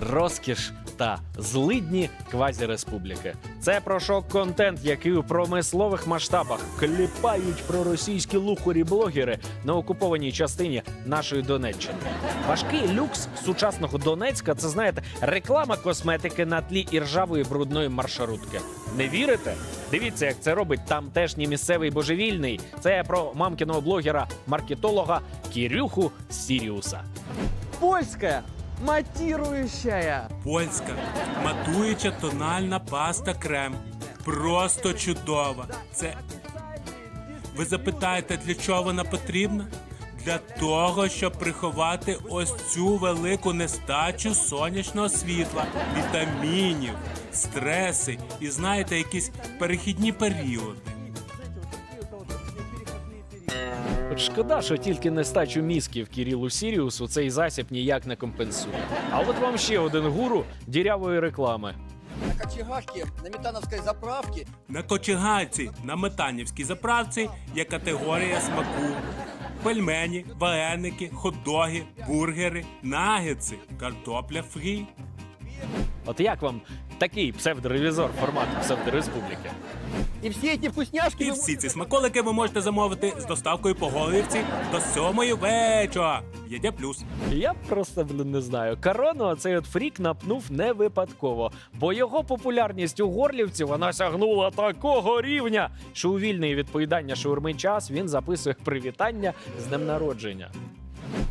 розкіш та злидні квазіреспубліки. Це про шок-контент, який у промислових масштабах кліпають проросійські лухарі-блогери на окупованій частині нашої Донеччини. Важкий люкс сучасного Донецька це знаєте реклама косметики на тлі іржавої брудної маршрутки. Не вірите? Дивіться, як це робить тамтешній місцевий божевільний. Це про мамкіного блогера-маркетолога Кірюху Сіріуса. Польская матирующая. Польська матуюча тональна паста крем. Просто чудова. Це ви запитаєте, для чого вона потрібна? Для того, щоб приховати ось цю велику нестачу сонячного світла, вітамінів, стреси і знаєте, якісь перехідні періоди. Шкода, що тільки нестачу мізків Кірілу Сіріусу цей засіб ніяк не компенсує. А от вам ще один гуру дірявої реклами. На кочегашке, на метановской заправке На кочегальці на метанівській заправці є категорія смаку. Пельмені, вареники, хот-доги, бургери, нагетси, картопля фрі. От як вам такий псевдоревізор формату псевдореспубліки? И все эти вкусняшки... І всі ці смаколики ви можете замовити з доставкою по Горлівці до сьомої вечора. Єдя плюс. Я просто блін, не знаю. Корону цей от фрік напнув не випадково, бо його популярність у горлівці вона сягнула такого рівня, що у вільний від поїдання шаурми час він записує привітання з днем народження.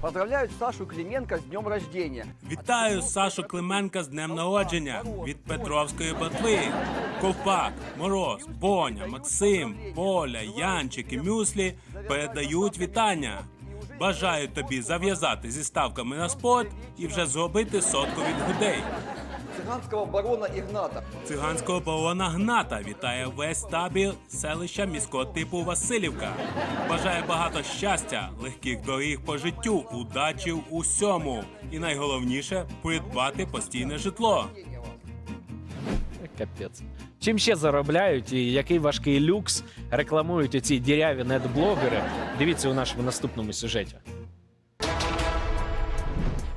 Поздравляю Сашу Клименко з днем рождения. Вітаю Сашу Клименка з днем народження від Петровської ботви. Ковпак, Мороз, Боня, Максим, Поля, Янчик і Мюслі передають вітання. Бажаю тобі зав'язати зі ставками на спорт і вже зробити сотку від грудей. Цыганского барона Игната. Циганського барона Гната вітає весь табір селища міського типу Васильівка. Бажає багато щастя, легких доріг по життю, удачі в усьому. І найголовніше придбати постійне житло. Капець. Чим ще заробляють і який важкий люкс рекламують оці діряві недблогери? Дивіться у нашому наступному сюжеті.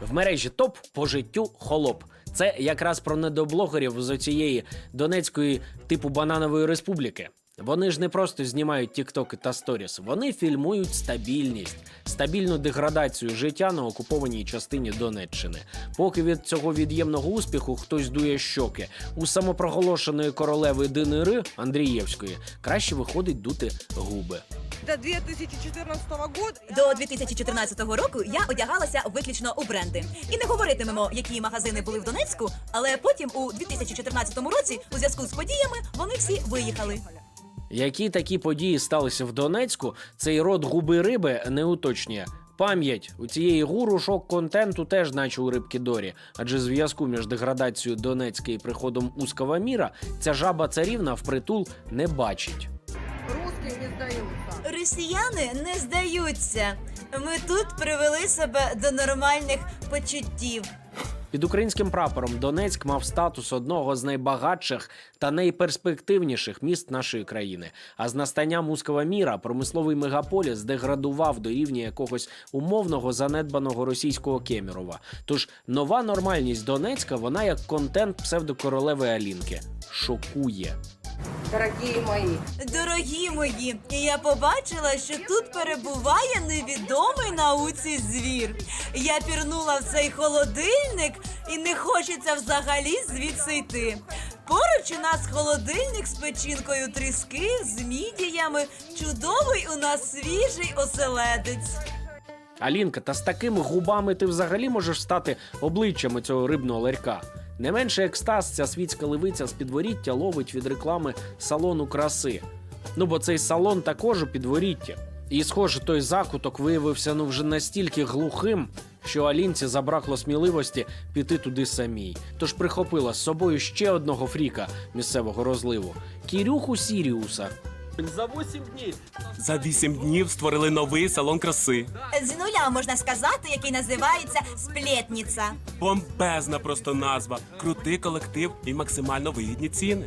В мережі топ по життю холоп. Це якраз про недоблогерів з оцієї Донецької типу бананової республіки. Вони ж не просто знімають тіктоки та сторіс, вони фільмують стабільність, стабільну деградацію життя на окупованій частині Донеччини. Поки від цього від'ємного успіху хтось дує щоки, у самопроголошеної королеви Денири Андрієвської краще виходить дути губи. До 2014 года До 2014 року я одягалася виключно у бренди. І не говоритимемо, які магазини були в Донецьку, але потім у 2014 році, у зв'язку з подіями, вони всі виїхали. Які такі події сталися в Донецьку, цей род губи риби не уточнює. Пам'ять у цієї гуру шок контенту теж, наче у рибки Дорі, адже зв'язку між деградацією Донецька і приходом узкого міра ця жаба царівна впритул не бачить. русские не сдаются. Росіяни не здаються. Ми тут привели себе до нормальних почуттів. Під українським прапором Донецьк мав статус одного з найбагатших та найперспективніших міст нашої країни. А з настанням мускова міра промисловий мегаполіс деградував до рівня якогось умовного занедбаного російського Кемерова. Тож нова нормальність Донецька, вона як контент псевдокоролеви Алінки. Шокує. Дорогие мои, Дорогі мої, я побачила, що тут перебуває невідомий науці звір. Я пірнула в цей холодильник і не хочеться взагалі звідси йти. Поруч у нас холодильник з печінкою тріски, з мідіями. Чудовий у нас свіжий оселедець. Алінка, та з такими губами ти взагалі можеш стати обличчями цього рибного ларька. Не менше екстаз ця світська левиця з підворіття ловить від реклами салону краси. Ну бо цей салон також у підворітті. І, схоже, той закуток виявився ну вже настільки глухим, що Алінці забракло сміливості піти туди самій. Тож прихопила з собою ще одного фріка місцевого розливу Кірюху Сіріуса. За 8 дней. За вісім днів створили новий салон краси. З нуля можна сказати, який називається сплетниця. Бомбезна просто назва, крутий колектив і максимально вигідні ціни.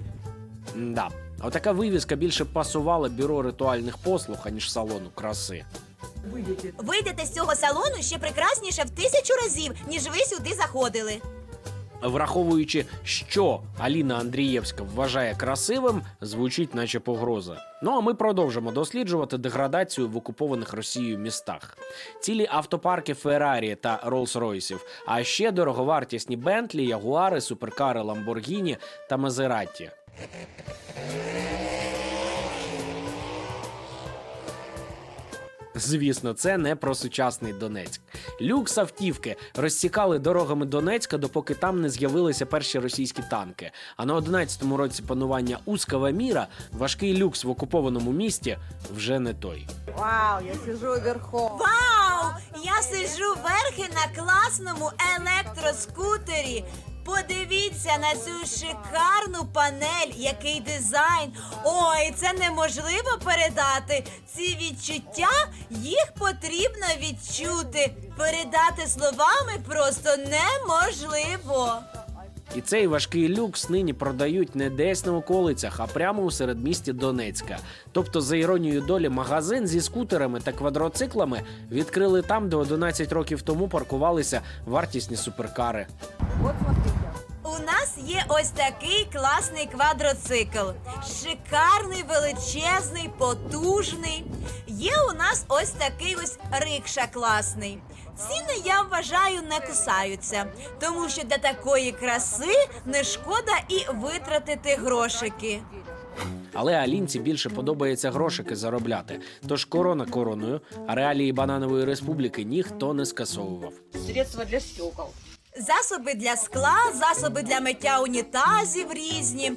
Да. А така вивіска більше пасувала бюро ритуальних послуг, аніж салону краси. Вийдете з цього салону ще прекрасніше в тисячу разів, ніж ви сюди заходили. Враховуючи, що Аліна Андрієвська вважає красивим, звучить наче погроза. Ну а ми продовжимо досліджувати деградацію в окупованих Росією містах. Цілі автопарки Феррарі та Роллс-Ройсів, а ще дороговартісні Бентлі, Ягуари, суперкари Ламборгіні та Мазератті. Звісно, це не про сучасний Донецьк. Люкс автівки розсікали дорогами Донецька, допоки там не з'явилися перші російські танки. А на 11-му році панування узкого міра важкий люкс в окупованому місті вже не той. Вау, я сижу верхом. Вау! Я сиджу верхи на класному електроскутері. Подивіться на цю шикарну панель, який дизайн. Ой, це неможливо передати. Ці відчуття їх потрібно відчути. Передати словами просто неможливо. І цей важкий люкс нині продають не десь на околицях, а прямо у середмісті Донецька. Тобто, за іронією долі, магазин зі скутерами та квадроциклами відкрили там, де 11 років тому паркувалися вартісні суперкари. Смотрите. У нас є ось такий класний квадроцикл. Шикарний, величезний, потужний. Є у нас ось такий ось рикша класний. Ціни, я вважаю, не кусаються, тому що для такої краси не шкода і витратити грошики. Але Алінці більше подобається грошики заробляти. Тож корона короною, а реалії бананової республіки ніхто не скасовував. Средства для стекол. Засоби для скла, засоби для миття унітазів різні.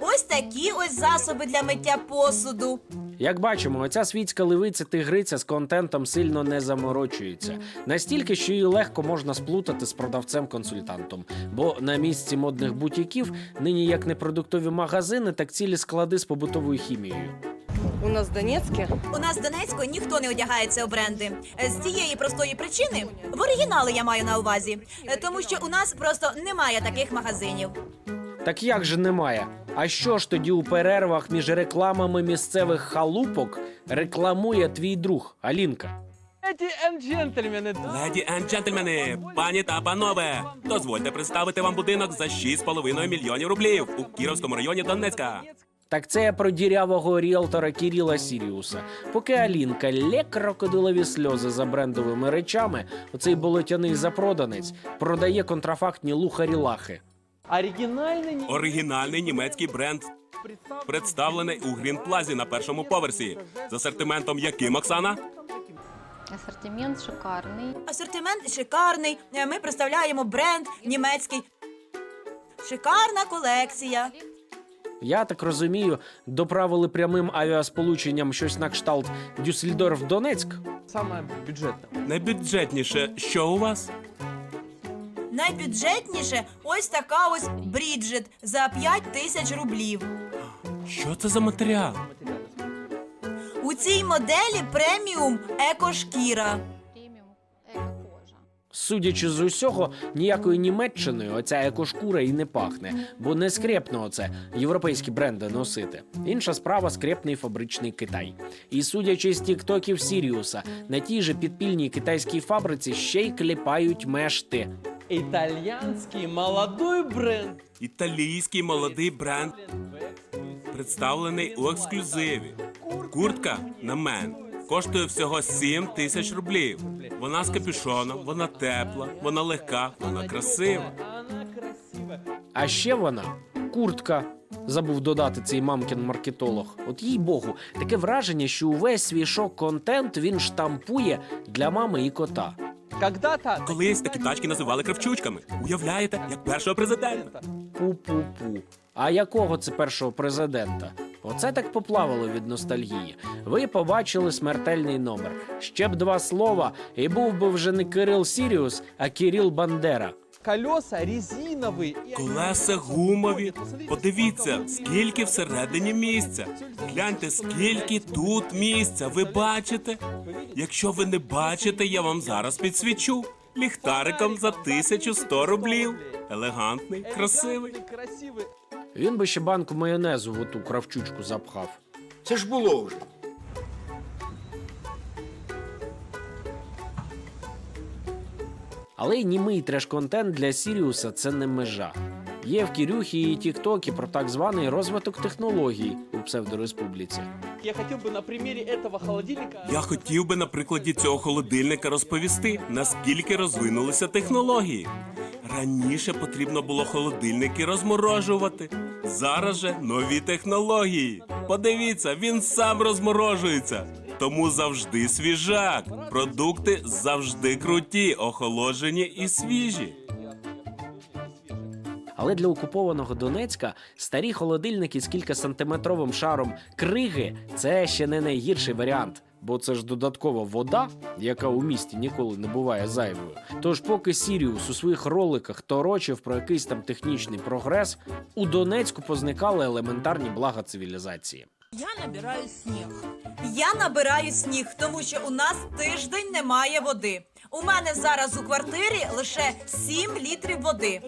Ось такі ось засоби для миття посуду. Як бачимо, оця світська левиця тигриця з контентом сильно не заморочується. Настільки, що її легко можна сплутати з продавцем-консультантом. Бо на місці модних бутіків нині як непродуктові магазини, так цілі склади з побутовою хімією. У нас в Донецке У нас в Донецьку ніхто не одягається у бренди. З цієї простої причини в оригінали я маю на увазі, тому що у нас просто немає таких магазинів. Так як же немає? А що ж тоді у перервах між рекламами місцевих халупок рекламує твій друг Алінка? Леди and джентльмены, Леді енд джентльмени, пані та панове, дозвольте представити вам будинок за 6,5 мільйонів рублів у Кіровському районі Донецька. Так це я про дірявого ріелтора Кіріла Сіріуса. Поки Алінка лє крокодилові сльози за брендовими речами, оцей болотяний запроданець продає контрафактні лухарі-лахи. оригинальный не Оригінальний німецький бренд представлений у Грін Плазі на першому поверсі. З асортиментом яким, Оксана? Ассортимент шикарный. Асортимент шикарний. Ми представляємо бренд німецький. Шикарна колекція. Я так розумію, доправили прямим авіасполученням щось на кшталт Дюссельдорф-Донецьк. самое бюджетное. Найбюджетніше, що у вас? Найбюджетніше ось така ось Бріджит за 5 тисяч рублів. Що це за матеріал? У цій моделі преміум екошкіра. Судячи з усього, ніякою Німеччиною оця екошкура і не пахне, бо не скрепно оце європейські бренди носити. Інша справа скрепний фабричний Китай. І судячи з тіктоків Сіріуса, на тій же підпільній китайській фабриці ще й кліпають мешти. Итальянский молодой бренд. Італійський молодий бренд представлений у ексклюзиві. Куртка на мен коштує всього 7 тисяч рублів. Вона з капюшоном, вона тепла, вона легка, вона красива. А ще вона куртка. Забув додати цей мамкін маркетолог. От їй богу, таке враження, що увесь свій шок-контент він штампує для мами і кота. Когда-то... Колись такі тачки називали кравчучками. Уявляєте, як першого президента. Пу-пу-пу. А якого це першого президента? Оце так поплавало від ностальгії. Ви побачили смертельний номер. Ще б два слова, і був би вже не Кирил Сіріус, а Кирил Бандера. Колеса резиновые. и Колеса гумові. Подивіться, скільки всередині місця. Гляньте, скільки тут місця. Ви бачите? Якщо ви не бачите, я вам зараз підсвічу. Ліхтариком за 1100 рублів. Елегантний, красивий. Элегантный, красивый. Він би ще банку майонезу в оту кравчучку запхав. Це ж було вже. Але й німий треш-контент для Сіріуса це не межа. Є в Кірюхі і Тіктокі про так званий розвиток технологій у псевдореспубліці. Я хотел бы на примере этого холодильника... Я хотів би на прикладі цього холодильника розповісти, наскільки розвинулися технології. Раніше потрібно було холодильники розморожувати. Зараз же нові технології. Подивіться, він сам розморожується. Тому завжди свіжак. Продукти завжди круті, охолоджені і свіжі. Але для окупованого Донецька старі холодильники з кількасантиметровим шаром криги це ще не найгірший варіант. Бо це ж додаткова вода, яка у місті ніколи не буває зайвою. Тож, поки Сіріус у своїх роликах торочив про якийсь там технічний прогрес, у Донецьку позникали елементарні блага цивілізації. Я набираю сніг. Я набираю сніг, тому що у нас тиждень немає води. У мене зараз у квартирі лише 7 літрів води.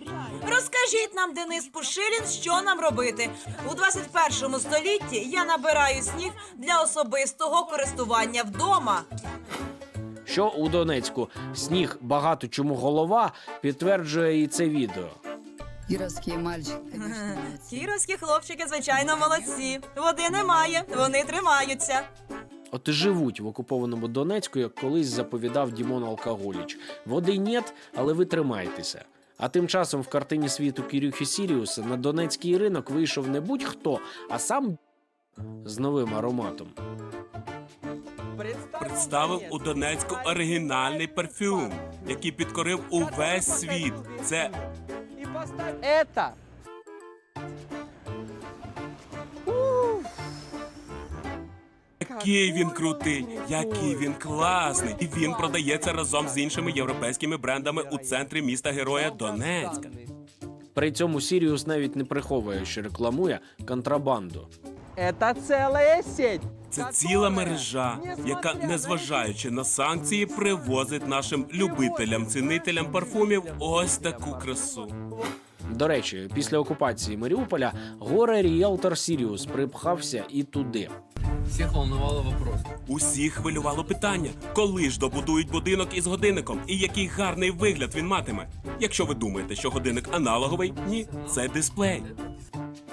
Розкажіть нам, Денис Пушилін, що нам робити у 21 столітті. Я набираю сніг для особистого користування вдома. Що у Донецьку сніг багато чому голова, підтверджує і це відео. Кировские мальчики. Кіровські хлопчики, звичайно, молодці. Води немає, вони тримаються. От і живуть в окупованому Донецьку, як колись заповідав Дімон Алкоголіч. Води нет, але ви тримайтеся. А тим часом в картині світу Кірюхи Сіріуса на донецький ринок вийшов не будь-хто, а сам з новим ароматом. Представив у Донецьку оригінальний парфюм, який підкорив увесь світ. Це И Який він крутий, який він класний, і він продається разом з іншими європейськими брендами у центрі міста героя Донецька. При цьому Сіріус навіть не приховує, що рекламує контрабанду. Это целая сеть. Це ціла мережа, яка, незважаючи на санкції, привозить нашим любителям, цінителям парфумів ось таку красу. До речі, після окупації Маріуполя горе ріелтор Сіріус припхався і туди. Всех волновало вопрос. Усіх хвилювало питання, коли ж добудують будинок із годинником, і який гарний вигляд він матиме. Якщо ви думаєте, що годинник аналоговий, ні, це дисплей.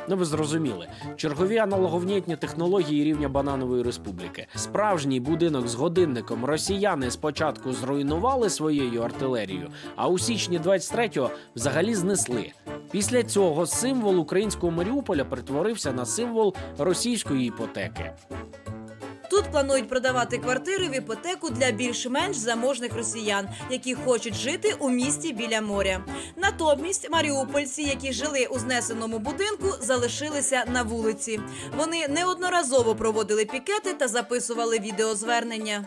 Ну, ви зрозуміли, чергові аналоговнітні технології рівня бананової республіки. Справжній будинок з годинником росіяни спочатку зруйнували своєю артилерією, а у січні 23-го взагалі знесли. Після цього символ українського Маріуполя перетворився на символ російської іпотеки. Тут планують продавати квартири в іпотеку для більш-менш заможних росіян, які хочуть жити у місті біля моря. Натомість маріупольці, які жили у знесеному будинку, залишилися на вулиці. Вони неодноразово проводили пікети та записували відеозвернення.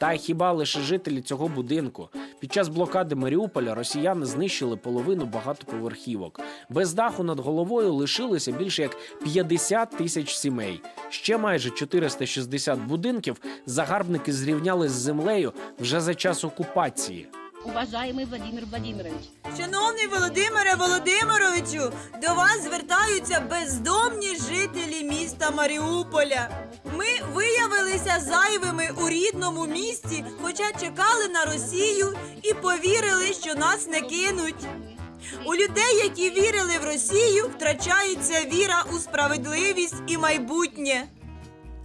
Та хіба лише жителі цього будинку під час блокади Маріуполя росіяни знищили половину багатоповерхівок. Без даху над головою лишилося більше як 50 тисяч сімей. Ще майже 460 будинків загарбники зрівняли з землею вже за час окупації. Уважаемый Владимир Владимирович, Шановний Володимире Володимировичу, до вас звертаються бездомні жителі міста Маріуполя. Ми виявилися зайвими у рідному місті, хоча чекали на Росію і повірили, що нас не кинуть. У людей, які вірили в Росію, втрачається віра у справедливість і майбутнє.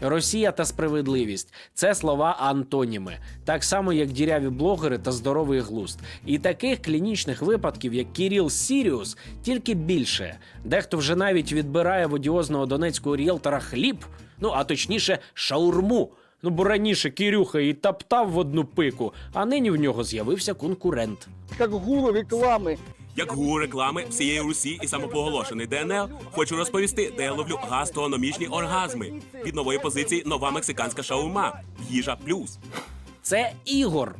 Росія та справедливість це слова антоніми, так само як діряві блогери та здоровий глузд. І таких клінічних випадків, як Кіріл Сіріус, тільки більше. Дехто вже навіть відбирає в одіозного донецького ріелтора хліб, ну а точніше, шаурму. Ну бо раніше Кірюха і таптав в одну пику, а нині в нього з'явився конкурент. Как гулы рекламы. Як гуру реклами всієї Русі і самопоголошений ДНЛ, хочу розповісти, де я ловлю гастрономічні оргазми. Від нової позиції нова мексиканська шаурма. Їжа плюс. Це Ігор.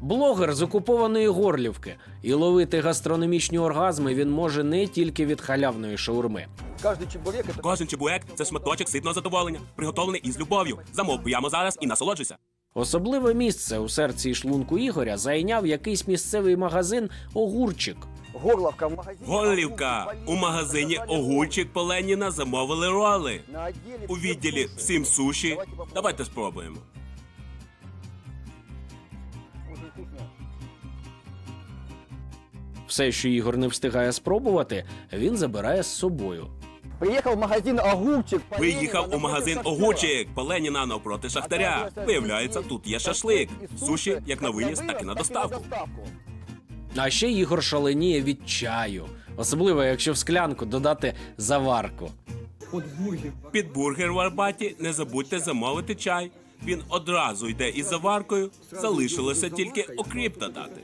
Блогер з окупованої Горлівки. І ловити гастрономічні оргазми він може не тільки від халявної шаурми. Каждый чебурек Кожен чебуек це шматочок ситного задоволення, приготовлений із любов'ю. Замов прямо зараз і насолоджуйся. Особливе місце у серці і шлунку Ігоря зайняв якийсь місцевий магазин Огурчик. Горловка в магазине. Горлівка у магазині Огурчик по Леніна замовили роли. У відділі всім суші. Давайте спробуємо. Все, що Ігор не встигає спробувати, він забирає з собою. Приехал в магазин огурчик. по Виїхав у магазин напротив Огурчик по Леніна навпроти Шахтаря. Виявляється, тут є шашлик. Суші як на виніс, так і на доставку. А ще Ігор шаленіє від чаю, особливо якщо в склянку додати заварку. Під бургер в Арбаті не забудьте замовити чай. Він одразу йде із заваркою. Залишилося тільки окріп додати.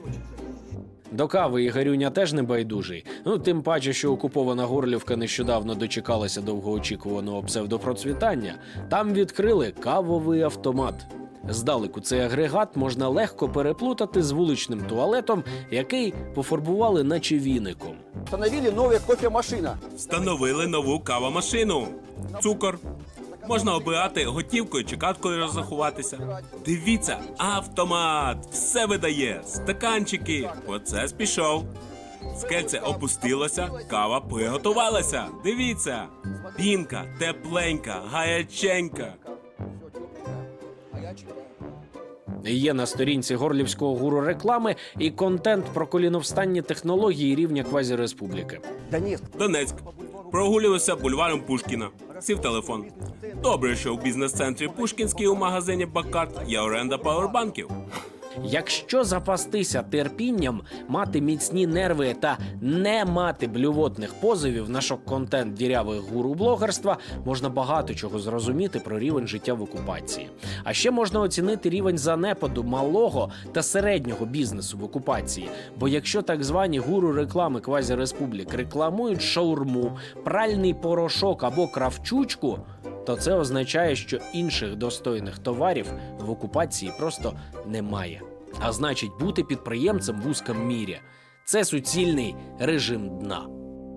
До кави Ігорюня теж не байдужий. Ну тим паче, що окупована Горлівка нещодавно дочекалася довгоочікуваного псевдопроцвітання. Там відкрили кавовий автомат. Здалеку цей агрегат можна легко переплутати з вуличним туалетом, який пофарбували наче віником. Установили новая кофемашина. Встановили нову кавомашину. Цукор. Можна обирати готівкою чи карткою розрахуватися. Дивіться, автомат! Все видає. Стаканчики. Процес пішов. Скельце опустилося, кава приготувалася. Дивіться. Пінка, тепленька, гаряченька. Є на сторінці горлівського гуру реклами і контент про коліновстанні технології рівня квазіреспубліки. Донецк. Донецьк. Прогулювався бульваром Пушкіна. Сів телефон. Добре, що в бізнес-центрі Пушкінський у магазині Бакарт є оренда павербанків. Якщо запастися терпінням, мати міцні нерви та не мати блювотних позовів на шок-контент дірявих гуру блогерства, можна багато чого зрозуміти про рівень життя в окупації. А ще можна оцінити рівень занепаду малого та середнього бізнесу в окупації. Бо якщо так звані гуру реклами квазіреспублік рекламують шаурму, пральний порошок або кравчучку, то це означає, що інших достойних товарів в окупації просто немає. А значить, бути підприємцем в узкому мірі це суцільний режим дна.